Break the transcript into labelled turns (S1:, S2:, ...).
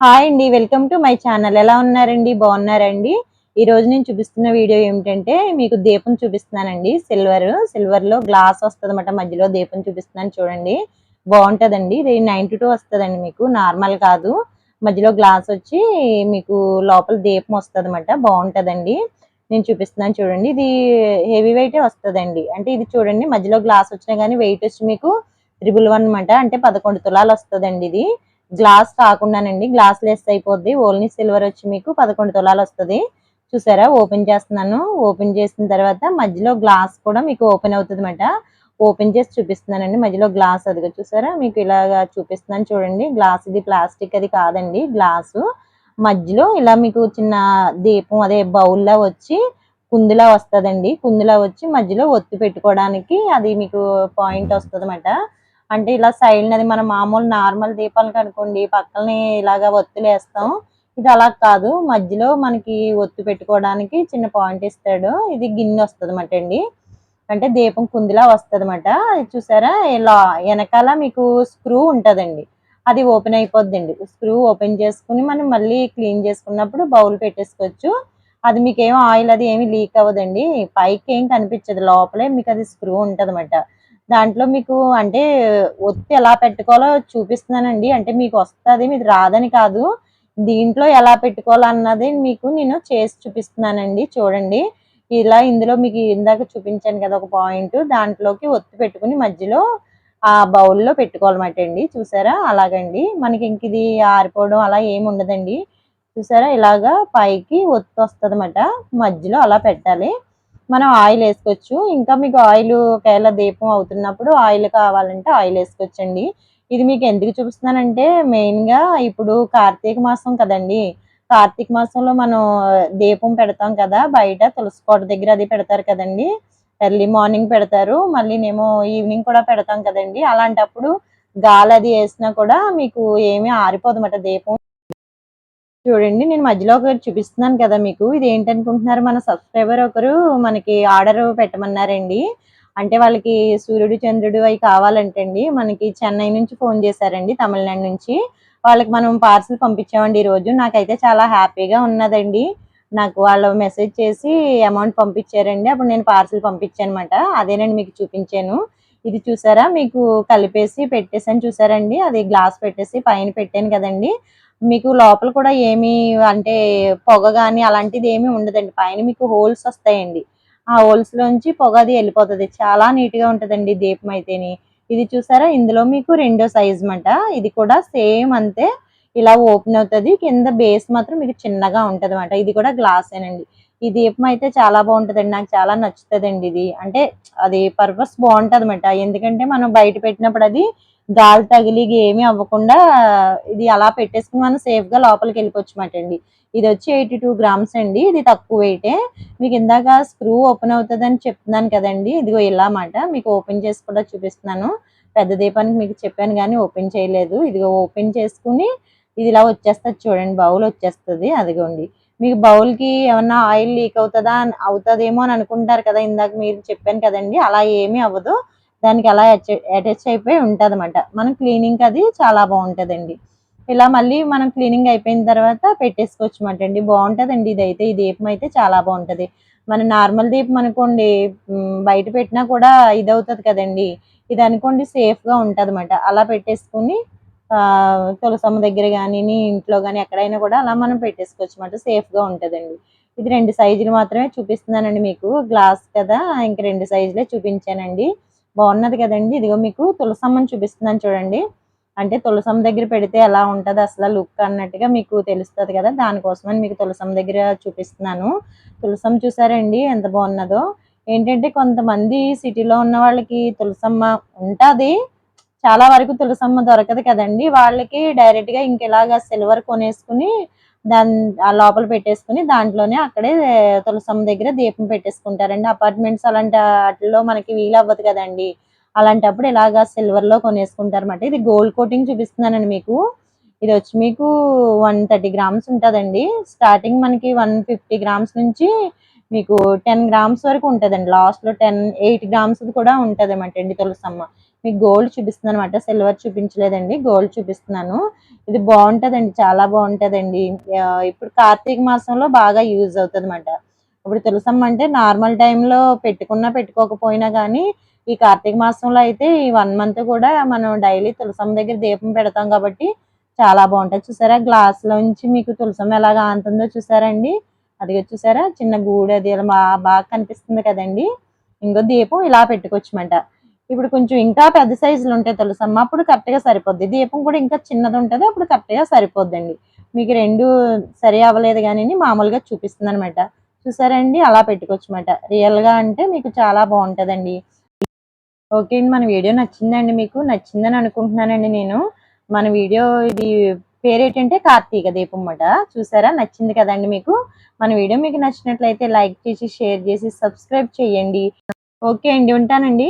S1: Hi అండి welcome to my channel. ఎలా ఉన్నారండి? బాగున్నారండి? ఈ రోజు నేను చూపిస్తున్న వీడియో ఏమిటంటే మీకు దీపం చూపిస్తున్నానండి. సిల్వర్. సిల్వర్లో గ్లాస్ వస్తుంది అనమాట మధ్యలో దీపం చూపిస్తున్నాను చూడండి. బాగుంటుందండి. ఇది నైంటీ టూ వస్తుందండి మీకు. నార్మల్ కాదు. మధ్యలో గ్లాస్ వచ్చి మీకు లోపల దీపం వస్తుంది అనమాట బాగుంటుందండి. నేను చూపిస్తున్నాను చూడండి. ఇది హెవీ వెయిటే వస్తుందండి. అంటే ఇది చూడండి మధ్యలో గ్లాస్ వచ్చినా కానీ వెయిట్ వచ్చి మీకు త్రిబుల్ వన్ అనమాట అంటే పదకొండు తులాలు వస్తుందండి ఇది. గ్లాస్ కాకుండానండి గ్లాస్ లెస్ అయిపోద్ది. ఓన్లీ సిల్వర్ వచ్చి మీకు పదకొండు తులాలు వస్తుంది. చూసారా? ఓపెన్ చేస్తున్నాను. ఓపెన్ చేసిన తర్వాత మధ్యలో గ్లాస్ కూడా మీకు ఓపెన్ అవుతుంది అనమాట ఓపెన్ చేసి చూపిస్తున్నానండి. మధ్యలో గ్లాస్ అదిగా చూసారా? మీకు ఇలాగా చూపిస్తున్నాను చూడండి. గ్లాస్ ఇది ప్లాస్టిక్ అది కాదండి గ్లాసు. మధ్యలో ఇలా మీకు చిన్న దీపం అదే బౌల్లా వచ్చి కుందులా వస్తుందండి. కుందులా వచ్చి మధ్యలో ఒత్తి పెట్టుకోవడానికి అది మీకు పాయింట్ వస్తుంది అంటే ఇలా సైడ్ అది మనం మామూలు నార్మల్ దీపాలకు అనుకోండి పక్కనే ఇలాగా ఒత్తులు వేస్తాం. ఇది అలా కాదు. మధ్యలో మనకి ఒత్తు పెట్టుకోవడానికి చిన్న పాయింట్ ఇస్తాడు. ఇది గిన్నె వస్తుంది అనమాట అండి. అంటే దీపం కుందిలా వస్తుంది అన్నమాట అది చూసారా? ఇలా వెనకాల మీకు స్క్రూ ఉంటుందండి. అది ఓపెన్ అయిపోద్దండి. స్క్రూ ఓపెన్ చేసుకుని మనం మళ్ళీ క్లీన్ చేసుకున్నప్పుడు బౌల్ పెట్టేసుకోవచ్చు. అది మీకు ఏం ఆయిల్ అది ఏమి లీక్ అవ్వదండి. పైకి ఏం కనిపించదు. లోపలే మీకు అది స్క్రూ ఉంటుంది దాంట్లో మీకు అంటే ఒత్తి ఎలా పెట్టుకోవాలో చూపిస్తున్నానండి. అంటే మీకు వస్తుంది మీకు రాదని కాదు. దీంట్లో ఎలా పెట్టుకోవాలన్నది మీకు నేను చేసి చూపిస్తున్నానండి. చూడండి. ఇలా ఇందులో మీకు ఇందాక చూపించాను కదా ఒక పాయింట్. దాంట్లోకి ఒత్తి పెట్టుకుని మధ్యలో ఆ బౌల్లో పెట్టుకోవాలన్నమాట అండి. చూసారా? అలాగండి. మనకి ఇంక ఇది ఆరిపోవడం అలా ఏమి ఉండదండి. చూసారా? ఇలాగా పైకి ఒత్తి వస్తుంది మధ్యలో అలా పెట్టాలి. మనం ఆయిల్ వేసుకోవచ్చు. ఇంకా మీకు ఆయిల్ ఒకవేళ దీపం అవుతున్నప్పుడు ఆయిల్ కావాలంటే ఆయిల్ వేసుకోవచ్చండి. ఇది మీకు ఎందుకు చూపిస్తున్నానంటే మెయిన్గా ఇప్పుడు కార్తీక మాసం కదండి. కార్తీక మాసంలో మనం దీపం పెడతాం కదా. బయట తులసి కోట దగ్గర అది పెడతారు కదండి. ఎర్లీ మార్నింగ్ పెడతారు. మళ్ళీ నేమో ఈవినింగ్ కూడా పెడతాం కదండి. అలాంటప్పుడు గాలి అది వేసినా కూడా మీకు ఏమీ ఆరిపోదన్నమాట. దీపం చూడండి నేను మధ్యలో ఒకటి చూపిస్తున్నాను కదా మీకు. ఇది ఏంటనుకుంటున్నారు? మన సబ్స్క్రైబర్ ఒకరు మనకి ఆర్డర్ పెట్టమన్నారండి. అంటే వాళ్ళకి సూర్యుడు చంద్రుడు అవి కావాలంటండి. మనకి చెన్నై నుంచి ఫోన్ చేశారండి తమిళనాడు నుంచి. వాళ్ళకి మనం పార్సిల్ పంపించామండి ఈరోజు. నాకైతే చాలా హ్యాపీగా ఉన్నదండి. నాకు వాళ్ళు మెసేజ్ చేసి అమౌంట్ పంపించారండి. అప్పుడు నేను పార్సిల్ పంపించానమాట. అదేనండి మీకు చూపించాను. ఇది చూసారా? మీకు కలిపేసి పెట్టేసాను చూసారండి? అది గ్లాస్ పెట్టేసి పైన పెట్టాను కదండి. మీకు లోపల కూడా ఏమి అంటే పొగ కానీ అలాంటిది ఏమీ ఉండదండి. పైన మీకు హోల్స్ వస్తాయండి. ఆ హోల్స్ లోంచి పొగ అది వెళ్ళిపోతుంది. చాలా నీట్గా ఉంటదండి దీపం అయితేని. ఇది చూసారా? ఇందులో మీకు రెండో సైజ్ మాట. ఇది కూడా సేమ్ అంతే. ఇలా ఓపెన్ అవుతుంది. కింద బేస్ మాత్రం మీకు చిన్నగా ఉంటది ఇది కూడా గ్లాసేనండి ఈ దీపం అయితే చాలా బాగుంటుందండి. నాకు చాలా నచ్చుతుందండి ఇది. అంటే అది పర్పస్ బాగుంటుంది అనమాట ఎందుకంటే మనం బయట పెట్టినప్పుడు అది గాలి తగిలి ఏమీ అవ్వకుండా ఇది అలా పెట్టేసుకుని మనం సేఫ్గా లోపలికి వెళ్ళిపోవచ్చు అండి ఇది వచ్చి ఎయిటీ టూ గ్రామ్స్ అండి. ఇది తక్కువ వెయిటే మీకు ఇందాక స్క్రూ ఓపెన్ అవుతుంది అని చెప్తున్నాను కదండి. ఇదిగో ఇలా మాట మీకు ఓపెన్ చేసి కూడా చూపిస్తున్నాను. పెద్ద దీపానికి మీకు చెప్పాను కానీ ఓపెన్ చేయలేదు. ఇదిగో ఓపెన్ చేసుకుని ఇది ఇలా వచ్చేస్తుంది చూడండి. బౌల్ వచ్చేస్తుంది. అదిగోండి. మీకు బౌల్కి ఏమన్నా ఆయిల్ లీక్ అవుతుందా అవుతుందేమో అని అనుకుంటారు కదా ఇందాక మీరు చెప్పాను కదండి. అలా ఏమీ అవ్వదు. దానికి అలా అటాచ్ అయిపోయి ఉంటుంది అనమాట మనం క్లీనింగ్ అది చాలా బాగుంటుందండి. ఇలా మళ్ళీ మనం క్లీనింగ్ అయిపోయిన తర్వాత పెట్టేసుకోవచ్చు అనమాట అండి. బాగుంటుందండి ఇదైతే. ఈ దీపం అయితే చాలా బాగుంటుంది. మన నార్మల్ దీపం అనుకోండి బయట పెట్టినా కూడా ఇది అవుతుంది కదండి. ఇది అనుకోండి సేఫ్గా ఉంటుంది అనమాట అలా పెట్టేసుకుని తులసమ్మ దగ్గర కానీ ఇంట్లో కానీ ఎక్కడైనా కూడా అలా మనం పెట్టేసుకోవచ్చు. అనమాట సేఫ్గా ఉంటుందండి. ఇది రెండు సైజులు మాత్రమే చూపిస్తున్నానండి మీకు. గ్లాస్ కదా ఇంక రెండు సైజులే చూపించానండి. బాగున్నది కదండి. ఇదిగో మీకు తులసమ్మని చూపిస్తున్నాను చూడండి. అంటే తులసమ్మ దగ్గర పెడితే ఎలా ఉంటుంది అసలు లుక్ అన్నట్టుగా మీకు తెలుస్తుంది కదా. దానికోసమని మీకు తులసమ్మ దగ్గర చూపిస్తున్నాను. తులసమ్మ చూసారండి ఎంత బాగున్నదో. ఏంటంటే కొంతమంది సిటీలో ఉన్న వాళ్ళకి తులసమ్మ ఉంటుంది. చాలా వరకు తులసమ్మ దొరకదు కదండి. వాళ్ళకి డైరెక్ట్గా ఇంకెలాగా సిల్వర్ కొనేసుకుని దాని ఆ లోపల పెట్టేసుకుని దాంట్లోనే అక్కడే తులసమ్మ దగ్గర దీపం పెట్టేసుకుంటారండి. అపార్ట్మెంట్స్ అలాంటి వాటిలో మనకి వీలు అవ్వదు కదండి. అలాంటప్పుడు ఇలాగా సిల్వర్లో కొనేసుకుంటారన్నమాట. ఇది గోల్డ్ కోటింగ్ చూపిస్తున్నానండి మీకు. ఇది వచ్చి మీకు వన్ థర్టీ గ్రామ్స్ ఉంటుందండి. స్టార్టింగ్ మనకి వన్ ఫిఫ్టీ గ్రామ్స్ నుంచి మీకు టెన్ గ్రామ్స్ వరకు ఉంటుందండి. లాస్ట్లో టెన్ ఎయిట్ గ్రామ్స్ కూడా ఉంటుంది అన్నమాట అండి తులసమ్మ మీకు గోల్డ్ చూపిస్తుంది అనమాట సిల్వర్ చూపించలేదండి. గోల్డ్ చూపిస్తున్నాను. ఇది బాగుంటదండి. చాలా బాగుంటదండి. ఇప్పుడు కార్తీక మాసంలో బాగా యూజ్ అవుతుంది అనమాట ఇప్పుడు తులసమ్మ అంటే నార్మల్ టైంలో పెట్టుకున్నా పెట్టుకోకపోయినా కానీ ఈ కార్తీక మాసంలో అయితే ఈ వన్ మంత్ కూడా మనం డైలీ తులసమ్మ దగ్గర దీపం పెడతాం కాబట్టి చాలా బాగుంటది. చూసారా? గ్లాస్లోంచి మీకు తులసమ్మ ఎలాగా ఆంతుందో చూసారండి? అది చూసారా? చిన్న గూడు అది ఇలా బాగా కనిపిస్తుంది కదండి. ఇంకో దీపం ఇలా పెట్టుకోవచ్చమంట ఇప్పుడు కొంచెం ఇంకా పెద్ద సైజులు ఉంటాయి తులసమ్మ అప్పుడు కరెక్ట్గా సరిపోద్ది. దీపం కూడా ఇంకా చిన్నది ఉంటుంది. అప్పుడు కరెక్ట్గా సరిపోద్దండి. మీకు రెండు సరి అవ్వలేదు కానీ మామూలుగా చూపిస్తుంది అనమాట చూసారండి? అలా పెట్టుకోవచ్చు అనమాట రియల్గా అంటే మీకు చాలా బాగుంటదండి. ఓకే అండి. మన వీడియో నచ్చిందండి మీకు. నచ్చిందని అనుకుంటున్నానండి నేను. మన వీడియో ఇది పేరు ఏంటంటే కార్తీక దీపం అన్నమాట. చూసారా? నచ్చింది కదండి మీకు. మన వీడియో మీకు నచ్చినట్లయితే లైక్ చేసి షేర్ చేసి సబ్స్క్రైబ్ చేయండి. ఓకే అండి. ఉంటానండి.